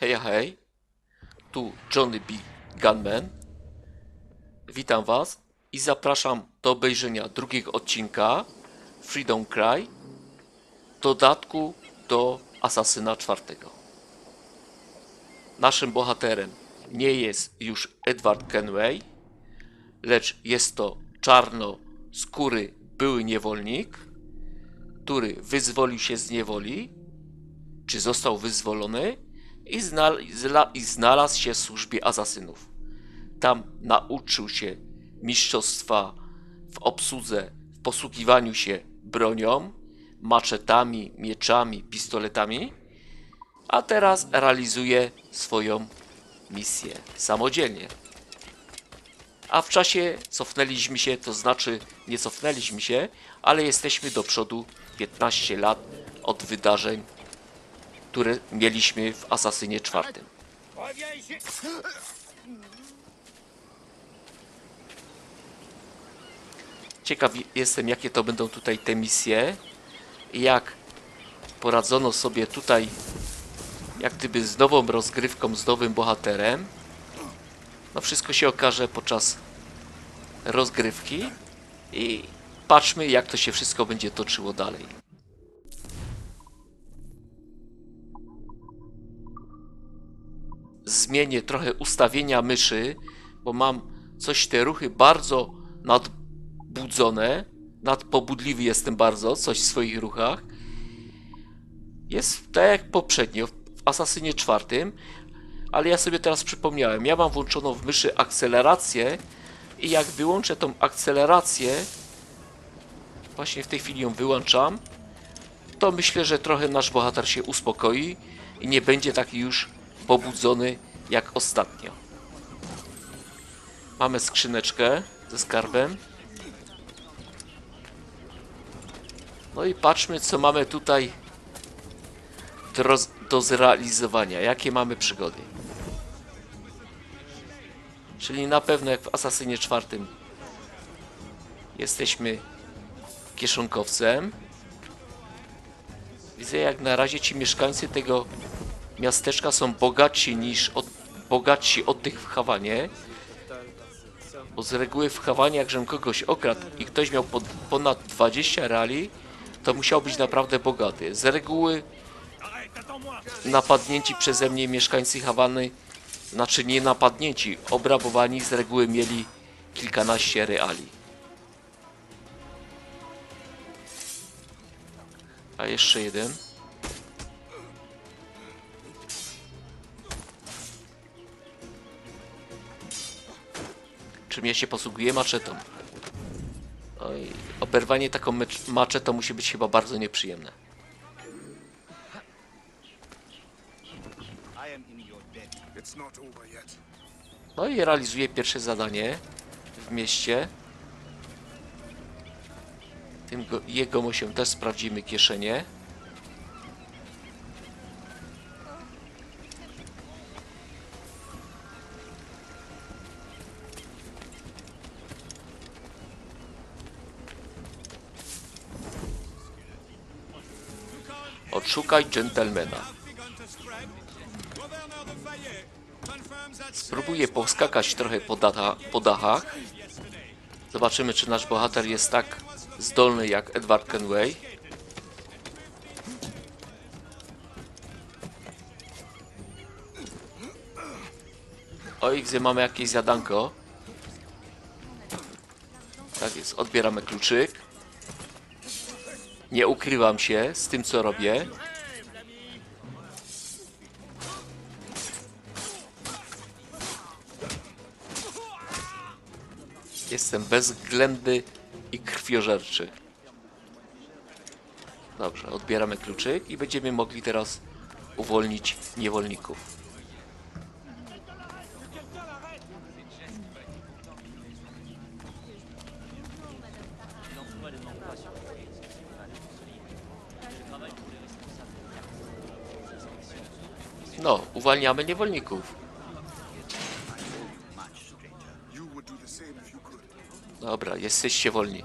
Hej, hej. Tu Johnny B. Gunman. Witam Was i zapraszam do obejrzenia drugiego odcinka Freedom Cry dodatku do Asasyna czwartego. Naszym bohaterem nie jest już Edward Kenway, lecz jest to czarnoskóry były niewolnik, który wyzwolił się z niewoli, czy został wyzwolony i, znal- i znalazł się w służbie asasynów. Tam nauczył się mistrzostwa w obsłudze, w posługiwaniu się bronią, maczetami, mieczami, pistoletami, a teraz realizuje swoją misję samodzielnie. A w czasie cofnęliśmy się, to znaczy nie cofnęliśmy się, ale jesteśmy do przodu 15 lat od wydarzeń, które mieliśmy w Asasynie czwartym. Ciekaw jestem, jakie to będą tutaj te misje jak poradzono sobie tutaj jak gdyby z nową rozgrywką, z nowym bohaterem. No wszystko się okaże podczas rozgrywki i patrzmy jak to się wszystko będzie toczyło dalej. Zmienię trochę ustawienia myszy, bo mam coś te ruchy bardzo nadbudzone, nadpobudliwy jestem bardzo, coś w swoich ruchach. Jest tak jak poprzednio w Asasynie czwartym, ale ja sobie teraz przypomniałem, ja mam włączoną w myszy akcelerację i jak wyłączę tą akcelerację, właśnie w tej chwili ją wyłączam, to myślę, że trochę nasz bohater się uspokoi i nie będzie taki już pobudzony jak ostatnio. Mamy skrzyneczkę ze skarbem. No i patrzmy, co mamy tutaj do, do zrealizowania. Jakie mamy przygody. Czyli na pewno jak w Asasynie czwartym jesteśmy kieszonkowcem. Widzę jak na razie ci mieszkańcy tego miasteczka są bogatsi niż od, bogatsi od tych w Hawanie. Bo z reguły w Hawanie, jak żem kogoś okradł i ktoś miał pod, ponad 20 reali, to musiał być naprawdę bogaty. Z reguły napadnięci przeze mnie mieszkańcy Hawany, znaczy nie napadnięci, obrabowani z reguły mieli kilkanaście reali. A jeszcze jeden. Czym ja się posługuję maczetą. Oj, oberwanie taką maczetą musi być chyba bardzo nieprzyjemne. No i realizuje pierwsze zadanie w mieście. Tym go, jego się też sprawdzimy kieszenie. Odszukaj dżentelmena. Spróbuję poskakać trochę po, data, po dachach. Zobaczymy, czy nasz bohater jest tak zdolny jak Edward Kenway. Oj, gdzie mamy jakieś zadanko. Tak jest, odbieramy kluczyk. Nie ukrywam się z tym, co robię. Jestem bezwzględny i krwiożerczy. Dobrze, odbieramy kluczyk i będziemy mogli teraz uwolnić niewolników. No, uwalniamy niewolników. You would do the same if you could. Dobra, jesteście wolni.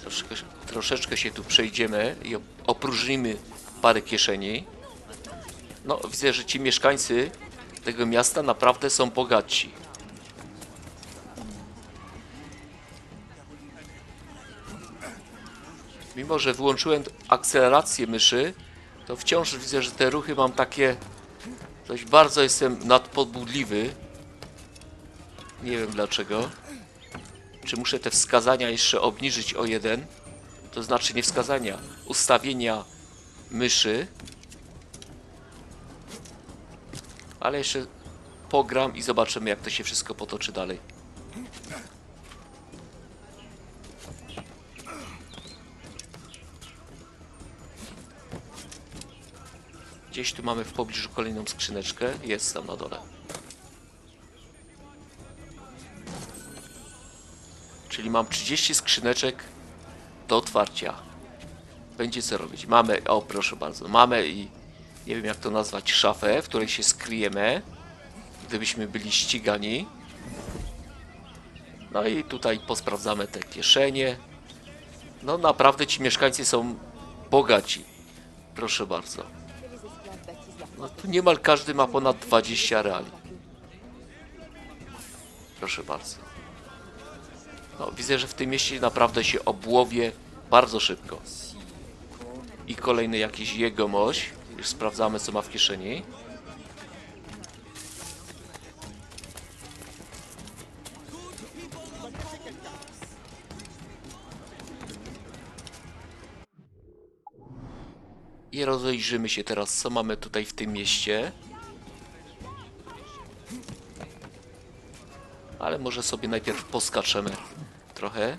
Troszkę Troszeczkę się tu przejdziemy i op- opróżnimy parę kieszeni. No, widzę, że ci mieszkańcy tego miasta naprawdę są bogaci. Mimo, że wyłączyłem akcelerację myszy, to wciąż widzę, że te ruchy mam takie... Dość bardzo jestem nadpobudliwy. Nie wiem dlaczego. Czy muszę te wskazania jeszcze obniżyć o jeden? To znaczy nie wskazania, ustawienia myszy. Ale jeszcze pogram i zobaczymy jak to się wszystko potoczy dalej. Gdzieś tu mamy w pobliżu kolejną skrzyneczkę. Jest tam na dole. Czyli mam 30 skrzyneczek do otwarcia. Będzie co robić. Mamy, o proszę bardzo, mamy i nie wiem jak to nazwać, szafę, w której się skryjemy, gdybyśmy byli ścigani. No i tutaj posprawdzamy te kieszenie. No naprawdę ci mieszkańcy są bogaci. Proszę bardzo. No tu niemal każdy ma ponad 20 reali. Proszę bardzo. No, widzę, że w tym mieście naprawdę się obłowie bardzo szybko. I kolejny jakiś jegomość. Już sprawdzamy, co ma w kieszeni. I rozejrzymy się teraz, co mamy tutaj w tym mieście. Ale może sobie najpierw poskaczemy trochę.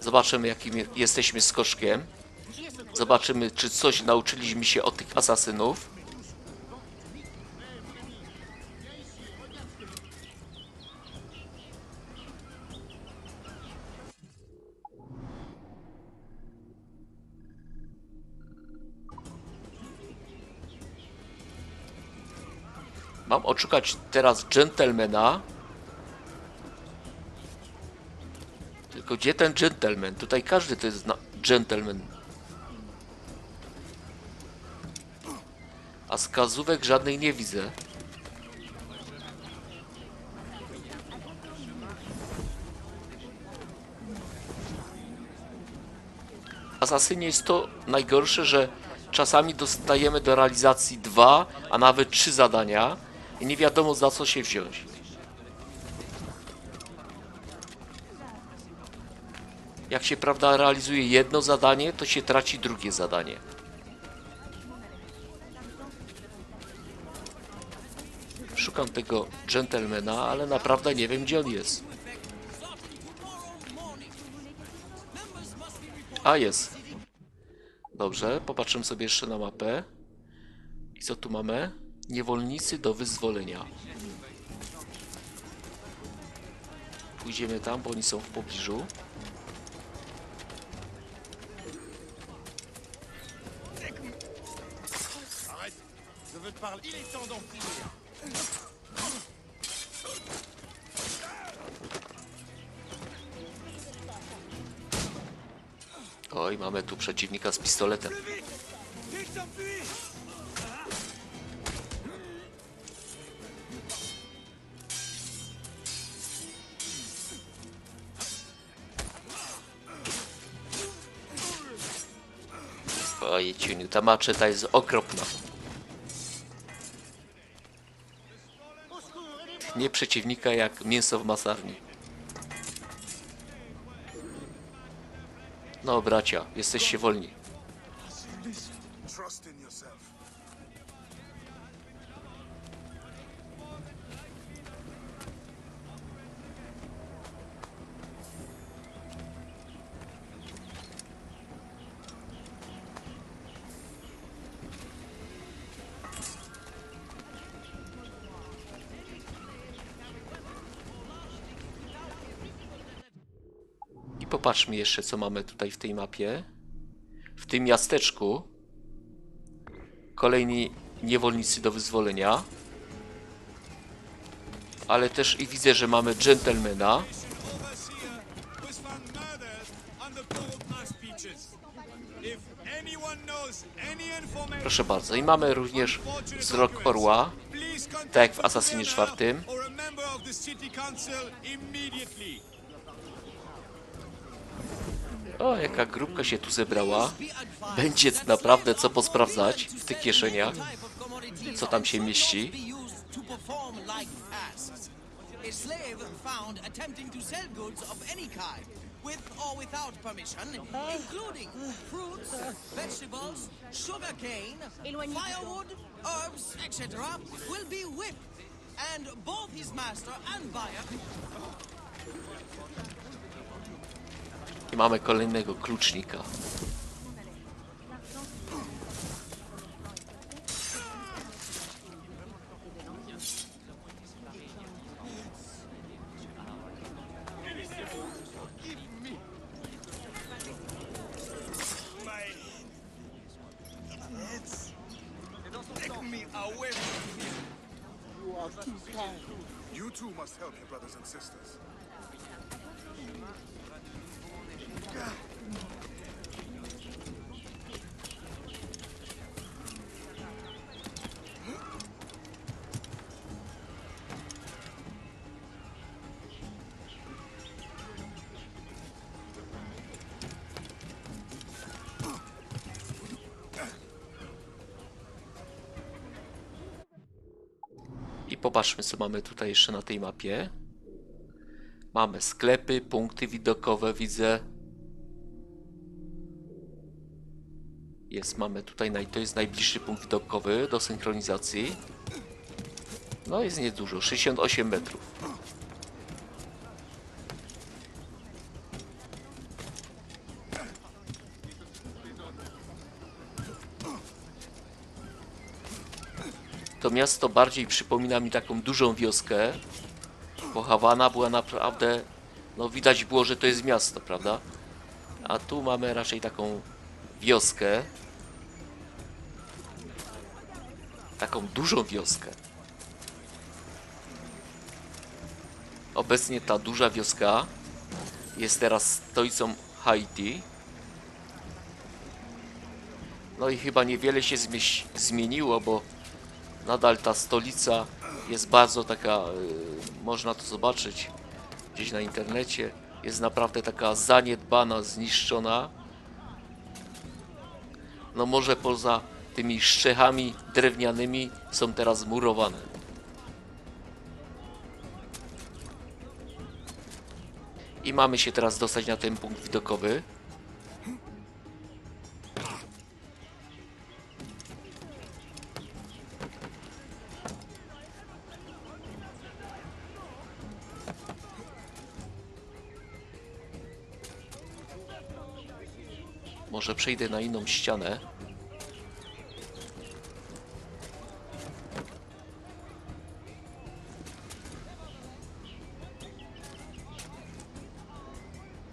Zobaczymy, jakim je- jesteśmy skoczkiem. Zobaczymy, czy coś nauczyliśmy się od tych asasynów. Odszukać teraz gentlemana. Tylko gdzie ten gentleman? Tutaj każdy to jest gentleman. A skazówek żadnej nie widzę. Asasynie jest to najgorsze, że czasami dostajemy do realizacji dwa, a nawet trzy zadania i nie wiadomo za co się wziąć. Jak się prawda realizuje jedno zadanie, to się traci drugie zadanie. Szukam tego gentlemana, ale naprawdę nie wiem gdzie on jest. A jest. Dobrze, popatrzymy sobie jeszcze na mapę. I co tu mamy? Niewolnicy do wyzwolenia. Pójdziemy tam, bo oni są w pobliżu. Oj, mamy tu przeciwnika z pistoletem. Oj, ciuniu, ta maczeta jest okropna. Nie przeciwnika jak mięso w masarni. No, bracia, jesteście wolni. Popatrzmy jeszcze, co mamy tutaj w tej mapie. W tym miasteczku kolejni niewolnicy do wyzwolenia. Ale też i widzę, że mamy gentlemana. Proszę bardzo. I mamy również wzrok orła, tak jak w Assassinie 4. O, jaka grupka się tu zebrała. Będzie naprawdę co posprawdzać w tych kieszeniach. Co tam się mieści. With or without permission, including fruits, vegetables, sugarcane, firewood, herbs, etc., will be whipped, and both his master and buyer I mamy kolejnego klucznika. You two must help your brothers and sisters. Popatrzmy, co mamy tutaj jeszcze na tej mapie. Mamy sklepy, punkty widokowe, widzę. Jest, mamy tutaj, to jest najbliższy punkt widokowy do synchronizacji. No jest niedużo, 68 metrów. To miasto bardziej przypomina mi taką dużą wioskę, bo Hawana była naprawdę, no widać było, że to jest miasto, prawda? A tu mamy raczej taką wioskę, taką dużą wioskę. Obecnie ta duża wioska jest teraz stolicą Haiti. No i chyba niewiele się zmieniło, bo nadal ta stolica jest bardzo taka, y, można to zobaczyć gdzieś na internecie, jest naprawdę taka zaniedbana, zniszczona. No może poza tymi szczechami drewnianymi są teraz murowane. I mamy się teraz dostać na ten punkt widokowy. Może przejdę na inną ścianę.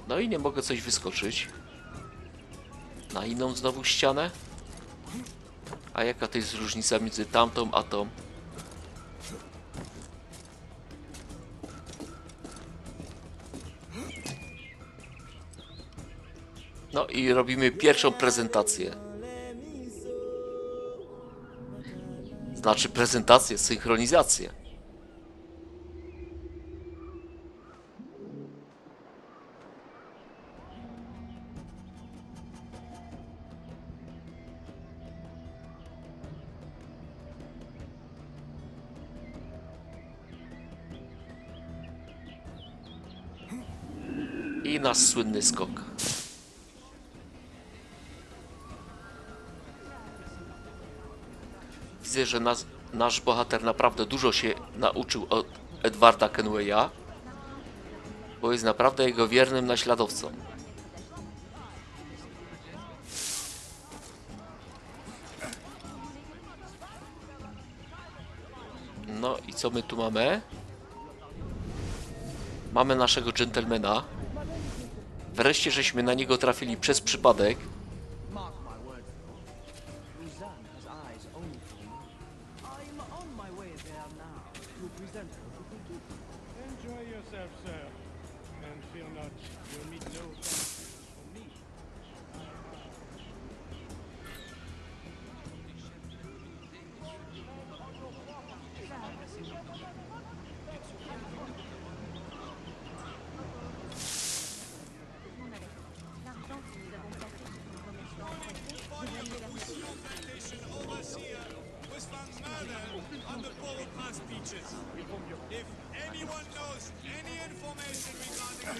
No i nie mogę coś wyskoczyć. Na inną znowu ścianę. A jaka to jest różnica między tamtą a tą? No i robimy pierwszą prezentację. Znaczy prezentację, synchronizację. I nasz słynny skok. Widzę, że nas, nasz bohater naprawdę dużo się nauczył od Edwarda Kenwaya, bo jest naprawdę jego wiernym naśladowcą. No i co my tu mamy? Mamy naszego gentlemana. Wreszcie żeśmy na niego trafili przez przypadek.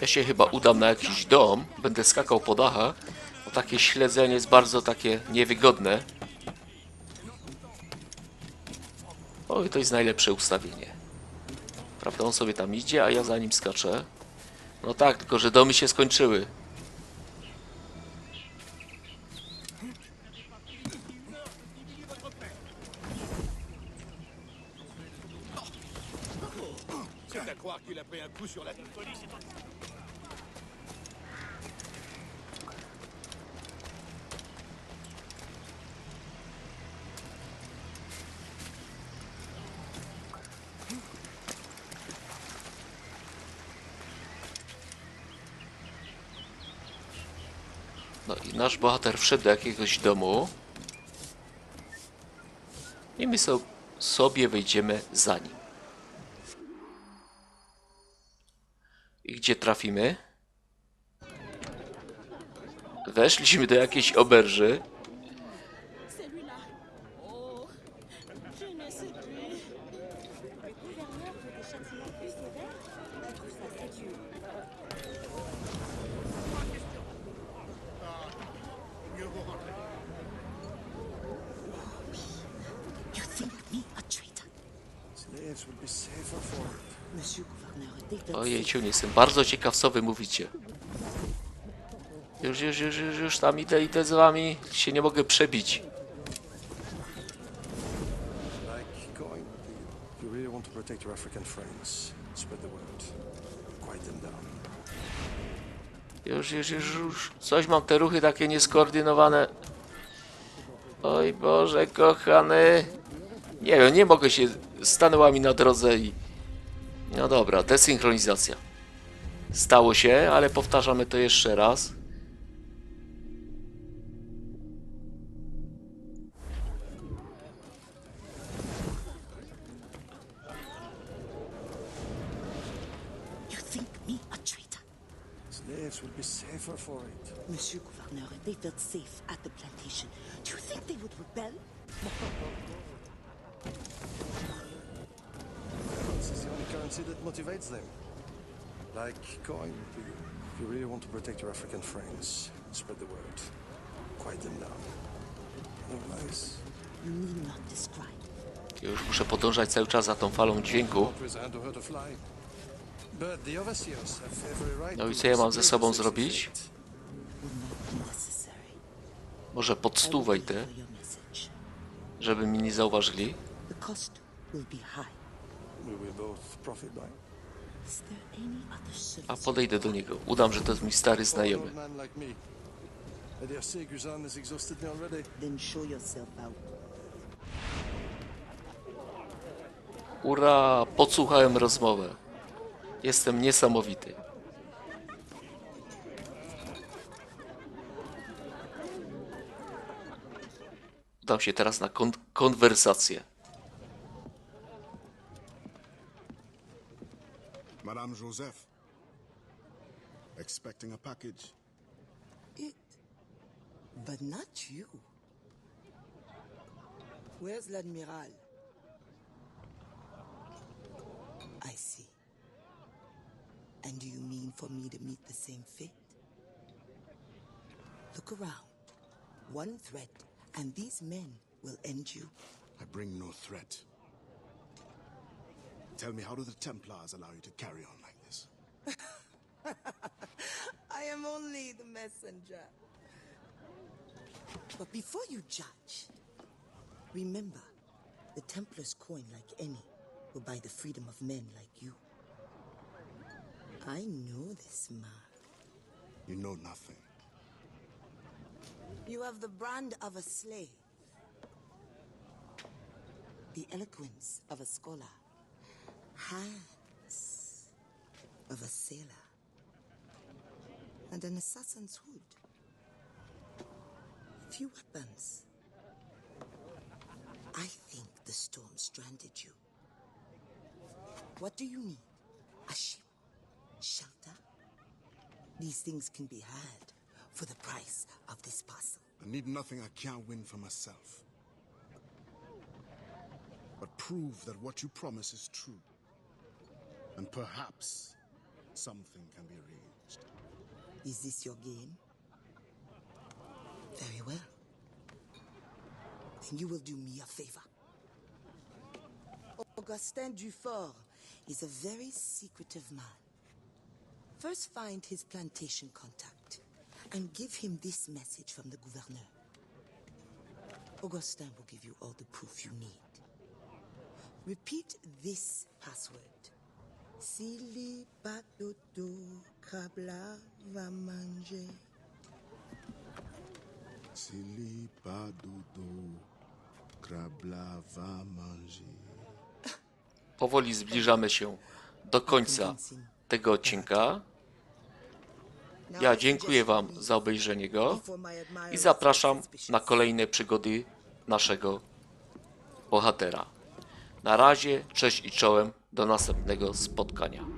Ja się chyba udam na jakiś dom, będę skakał po dachach, bo takie śledzenie jest bardzo takie niewygodne. Oj, to jest najlepsze ustawienie. Prawda, on sobie tam idzie, a ja za nim skaczę. No tak, tylko że domy się skończyły. Nasz bohater wszedł do jakiegoś domu. I my so, sobie wejdziemy za nim. I gdzie trafimy? Weszliśmy do jakiejś oberży. Ojejciu, jestem bardzo ciekaw, co wy mówicie. Już, już, już, już, już tam idę, idę z wami. Się nie mogę przebić. Już, już, już, już. Coś mam te ruchy takie nieskoordynowane. Oj Boże, kochany. Nie wiem, nie mogę się. Stanęła mi na drodze i. No dobra, desynchronizacja. Stało się, ale powtarzamy to jeszcze raz. You think me a traitor? Slaves would be safer for it. Monsieur gouverneur, they felt safe at the plantation. Do you think they would rebel? This is the only currency that motivates them. Like coin with you. If you really want to protect your African friends, spread the word. Quiet them down. Otherwise, You need not describe. Już muszę podążać cały czas za tą falą dźwięku. to to No i to co ja mam ze sobą zrobić? Może pod I will stół wait wejdę, for your message. żeby mi nie zauważyli. The cost will be high. We will both profit by. Is there any other A podejdę do niego. Udam, że to jest mój stary znajomy. Ura, podsłuchałem rozmowę. Jestem niesamowity. Udam się teraz na kon konwersację. Madame Joseph. Expecting a package. It. But not you. Where's l'Admiral? I see. And do you mean for me to meet the same fate? Look around. One threat, and these men will end you. I bring no threat. Tell me, how do the Templars allow you to carry on like this? I am only the messenger. But before you judge, remember the Templar's coin, like any, will buy the freedom of men like you. I know this mark. You know nothing. You have the brand of a slave, the eloquence of a scholar, hands of a sailor, and an assassin's hood. Few weapons. I think the storm stranded you. What do you need? A ship? Shelter? These things can be had for the price of this parcel. I need nothing I can't win for myself. But prove that what you promise is true. Perhaps something can be arranged. Is this your game? Very well. Then you will do me a favor. Augustin Dufort is a very secretive man. First find his plantation contact and give him this message from the gouverneur. Augustin will give you all the proof you need. Repeat this password. Sili patoto krabla va manger. Sili pas dodo, krabla va manger. Powoli zbliżamy się do końca tego odcinka. Ja dziękuję Wam za obejrzenie go i zapraszam na kolejne przygody naszego bohatera. Na razie, cześć i czołem, do następnego spotkania.